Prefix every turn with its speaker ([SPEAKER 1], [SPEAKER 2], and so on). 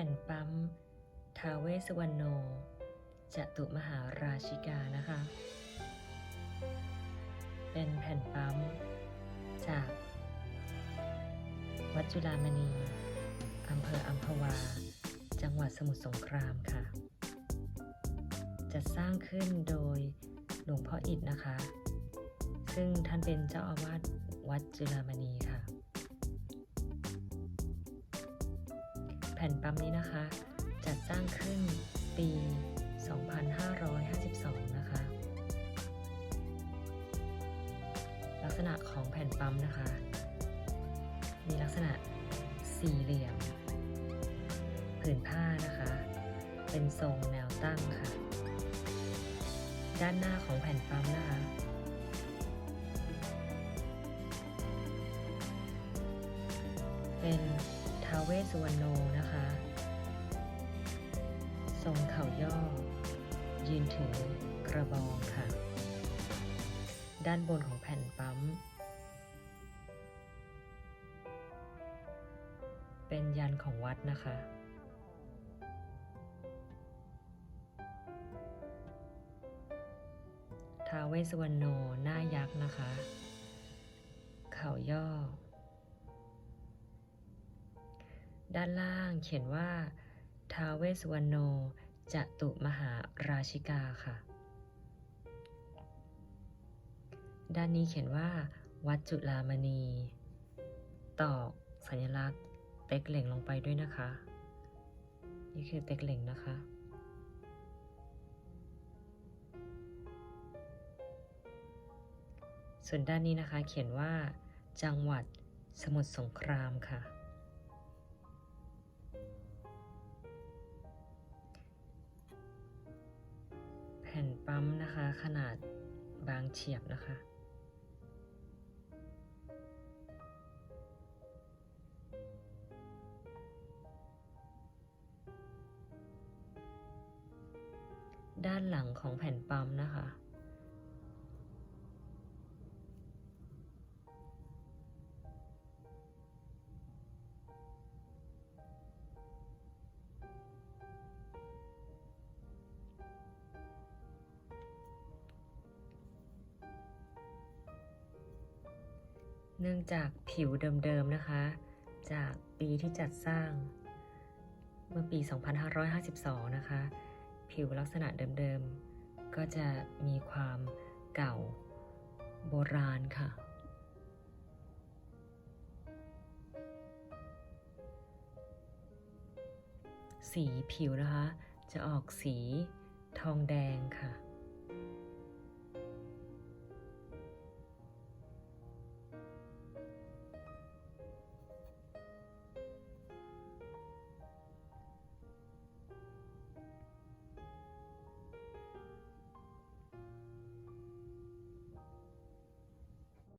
[SPEAKER 1] ผ่นปั๊มทาเวสวรรณโนจตุมหาราชิกานะคะ เป็นแผ่นปั๊ม จาก วัดจุฬามณีอำเภออัมพวา จังหวัดสมุทรสงครามค่ะจะสร้างขึ้นโดยหลวงพ่ออิฐนะคะ ซึ่งท่านเป็นเจ้าอาวาสวัดจุฬามณีค่ะ ผ่นปั๊มนี้นะคะ จัดสร้างขึ้นปี 2552 นะคะ ลักษณะของแผ่นปั๊มนะคะ มีลักษณะสี่เหลี่ยม ผืนผ้านะคะ เป็นทรงแนวตั้งค่ะ ด้านหน้าของแผ่นปั๊มนะคะเป็น ท้าวเวสสุวรรณโนนะคะ ทรงเข่าย่อ ยืนถือกระบองค่ะ ด้านบนของแผ่นปั๊ม เป็นยันของวัดนะคะท้าวเวสุวรรณโนหน้ายักษ์นะคะ เข่าย่อ ด้านล่างเขียนว่าท้าวเวสุวรรณโนจตุมหาราชิกาค่ะ ด้านนี้เขียนว่า วัดจุฬามณี ตอกสัญลักษณ์ เต็กเหล่งลงไปด้วยนะคะ นี่คือเต็กเหล่งนะคะ ส่วนด้านนี้นะคะเขียนว่า จังหวัดสมุทรสงครามค่ะ ปั๊มนะคะ ขนาดบางเฉียบนะคะ ด้านหลังของแผ่นปั๊มนะคะ เนื่องจากผิวเดิมๆนะคะ จากปีที่จัดสร้าง เมื่อปี 2552 นะคะ ผิวลักษณะเดิมๆ ก็จะมีความเก่าโบราณค่ะ สีผิวนะคะ จะออกสีทองแดงค่ะ